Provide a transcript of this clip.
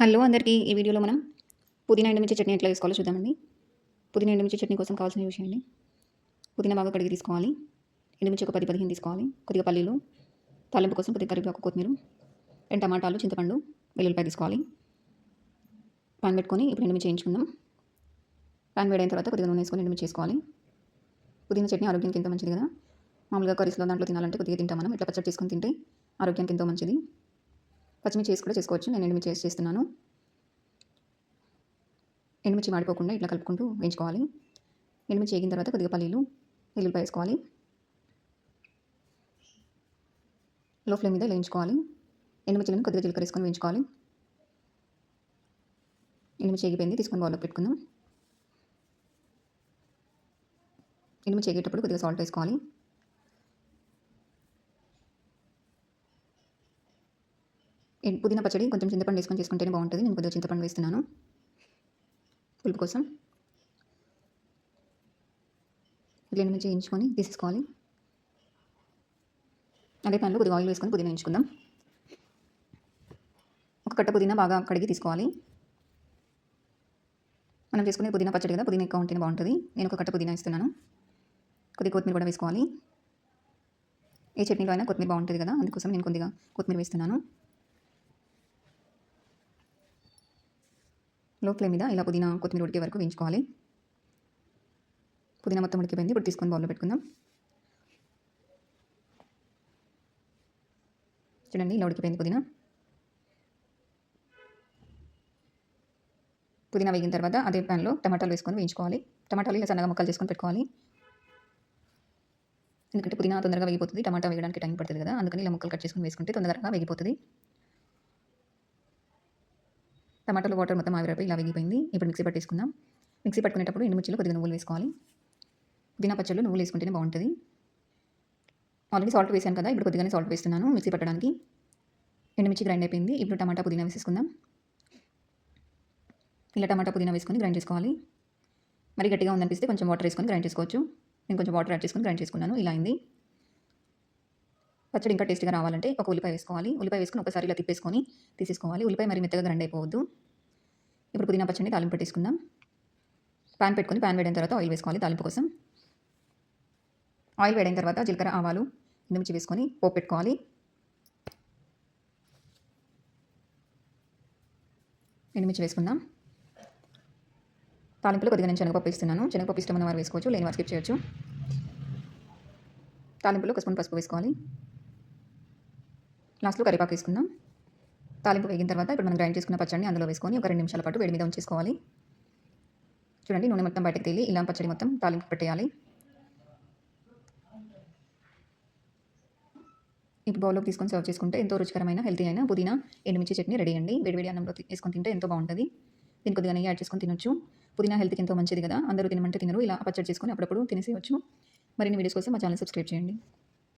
Hello అందరికీ ఈ వీడియోలో మనం పుదీనా ఎండుమిర్చి చట్నీ ఎట్లా వేసుకోవాలో చూద్దామండి. పుదీనా ఎండుమిర్చి చట్నీ కోసం కావాల్సిన విషయం అండి పుదీనా బాగా కడిగి తీసుకోవాలి. ఎండుమిర్చి ఒక పది పదిహేను తీసుకోవాలి. కొద్దిగా పల్లీలు తాలింపు కోసం కొద్దిగా కరివేపాకు కొత్తిమీర రెండు టమాటాలు చింతపండు వెల్లుల్లిపాయ తీసుకోవాలి. పాన్ పెట్టుకొని ఇప్పుడు ఎండుమిర్చి వేయించుకుందాం. పాన్ వేడైన తర్వాత కొద్దిగా నూనె వేసుకొని ఎండుమిర్చి చేసుకోవాలి. పుదీనా చట్నీ ఆరోగ్యానికి ఎంతో మంచిది కదా. మామూలుగా కర్రీస్లో దాంట్లో తినాలంటే కొద్దిగా తింటాం మనం. ఇట్లా పచ్చడి తీసుకొని తింటే ఆరోగ్యానికి ఎంతో మంచిది. పచ్చిమిర్చి వేసి కూడా చేసుకోవచ్చు. నేను ఎండుమిర్చి వేసి చేస్తున్నాను. ఎండుమిర్చి మాడిపోకుండా ఇట్లా కలుపుకుంటూ వేయించుకోవాలి. ఎండుమిర్చి వేగిన తర్వాత కొద్దిగా పల్లీలు వెల్లుల్లిపాయ వేసుకోవాలి. లో ఫ్లేమ్ మీద వేయించుకోవాలి. ఎండుమిర్చిలను కొద్దిగా జీలకర్ర వేసుకొని వేయించుకోవాలి. ఎండుమిర్చి వేగిపోయింది. తీసుకొని బౌల్లో పెట్టుకుందాం. ఎండుమిర్చి వేగేటప్పుడు కొద్దిగా సాల్ట్ వేసుకోవాలి. పుదీనా పచ్చడి కొంచెం చింతపండు వేసుకొని చేసుకుంటేనే బాగుంటుంది. నేను కొద్దిగా చింతపండు వేస్తున్నాను. పులుపు కోసం ఇట్లా ఎండుమిర్చి వేయించుకొని తీసేసుకోవాలి. అదే ప్యాన్లో కొద్దిగా ఆయిల్ వేసుకొని పుదీనా వేయించుకుందాం. ఒక కట్ట పుదీనా బాగా కడిగి తీసుకోవాలి. మనం చేసుకునే పుదీనా పచ్చడి కదా పుదీనా ఎక్కువ ఉంటేనే బాగుంటుంది. నేను ఒక కట్ట పుదీనా ఇస్తున్నాను కొద్దిగా కొత్తిమీర కూడా వేసుకోవాలి. ఏ చట్నీలో అయినా కొత్తిమీర బాగుంటుంది కదా అందుకోసం నేను కొద్దిగా కొత్తిమీర వేస్తున్నాను. లో ఫ్లేమ్ మీద ఇలా పుదీనా కొత్తిమీర ఉడికే వరకు వేయించుకోవాలి. పుదీనా మొత్తం ఉడికిపోయింది. ఇప్పుడు తీసుకొని బౌల్లో పెట్టుకుందాం. చూడండి ఇలా ఉడికిపోయింది పుదీనా. పుదీనా వేగిన తర్వాత అదే ప్యాన్లో టమాటాలు వేసుకొని వేయించుకోవాలి. టమాటాలు ఇలా సన్నగా ముక్కలు చేసుకొని పెట్టుకోవాలి. ఎందుకంటే పుదీనా తొందరగా వేగిపోతుంది. టమాటా వేయడానికి టైం పడుతుంది కదా. అందుకని ఇలా ముక్కలు కట్ చేసుకొని వేసుకుంటే తొందరగా వేగిపోతుంది. టమాటాలు వాటర్ మొత్తం ఆవిరైపోయి ఇలా వేగిపోయింది. ఇప్పుడు మిక్సీ పట్టేసుకుందాం. మిక్సీ పట్టుకునేటప్పుడు ఎండుమిర్చిలో కొద్దిగా నువ్వులు వేసుకోవాలి. పుదీనా పచ్చళ్ళు నువ్వులు వేసుకుంటేనే బాగుంటుంది. ఆల్రెడీ సాల్ట్ వేసాను కదా ఇప్పుడు కొద్దిగానే సాల్ట్ వేస్తున్నాను మిక్సీ పట్టడానికి. ఎండుమిర్చి గ్రైండ్ అయిపోయింది. ఇప్పుడు టమాటా పుదీనా వేసేసుకుందాం. ఇలా టమాటా పుదీనా వేసుకొని గ్రైండ్ చేసుకోవాలి. మరి గట్టిగా ఉందనిపిస్తే కొంచెం వాటర్ వేసుకొని గ్రైండ్ చేసుకోవచ్చు. నేను కొంచెం వాటర్ యాడ్ చేసుకొని గ్రైండ్ చేసుకున్నాను. ఇలా అయింది. పచ్చడి ఇంకా టేస్ట్గా రావాలంటే ఒక ఉల్లిపాయ వేసుకోవాలి. ఉల్లిపాయ వేసుకొని ఒకసారి ఇలా తిప్పేసుకొని తీసేసుకోవాలి. ఉల్లిపాయ మరి మెత్తగా గ్రైండ్ అయిపోవద్దు. ఇప్పుడు పుదీనా పచ్చడిని తాలింపు పెట్టేసుకుందాం. ప్యాన్ పెట్టుకుని ప్యాన్ వేడిన తర్వాత ఆయిల్ వేసుకోవాలి తాలింపు కోసం. ఆయిల్ వేడైన తర్వాత జీలకర్ర ఆవాలు ఎండుమిర్చి వేసుకొని పోపు పెట్టుకోవాలి. ఎండుమిర్చి వేసుకుందాం. తాలింపులో కొద్దిగా నేను శనగపప్పు ఇస్తున్నాను శనగపప్పు ఇష్టమైన వారు వేసుకోవచ్చు లేని వారు స్కిప్ చేయొచ్చు. తాలింపులో ఒక స్పూన్ పసుపు వేసుకోవాలి. లాస్ట్లో కరివేపాకు వేసుకుందాం. తాలింపు వేగిన తర్వాత ఇప్పుడు మనం గ్రైండ్ చేసుకున్న పచ్చడిని అందులో వేసుకొని ఒక రెండు నిమిషాల పాటు వేడి మీద ఉంచేసుకోవాలి. చూడండి నూనె మొత్తం బయటకు తేలి ఇలా పచ్చడి మొత్తం తాలింపు పెట్టేయాలి. ఇప్పుడు బౌల్లో తీసుకొని సర్వ్ చేసుకుంటే ఎంతో రుచికరమైన హెల్తీ అయిన పుదీనా ఎండుమిర్చి చట్నీ రెడీ అండి. వేడివేడి అన్నంలో వేసుకొని తింటే ఎంతో బాగుంటుంది. దీని కొద్దిగా నెయ్యి యాడ్ చేసుకొని తినొచ్చు. పుదీనా హెల్త్కి ఎంతో మంచిది కదా. అందరూ తినమంటే తినరు. ఇలా పచ్చడి చేసుకొని అప్పుడప్పుడు తినేసేయచ్చు. మరిన్ని వీడియోస్ కోసం మా ఛానల్ సబ్స్క్రైబ్ చేయండి.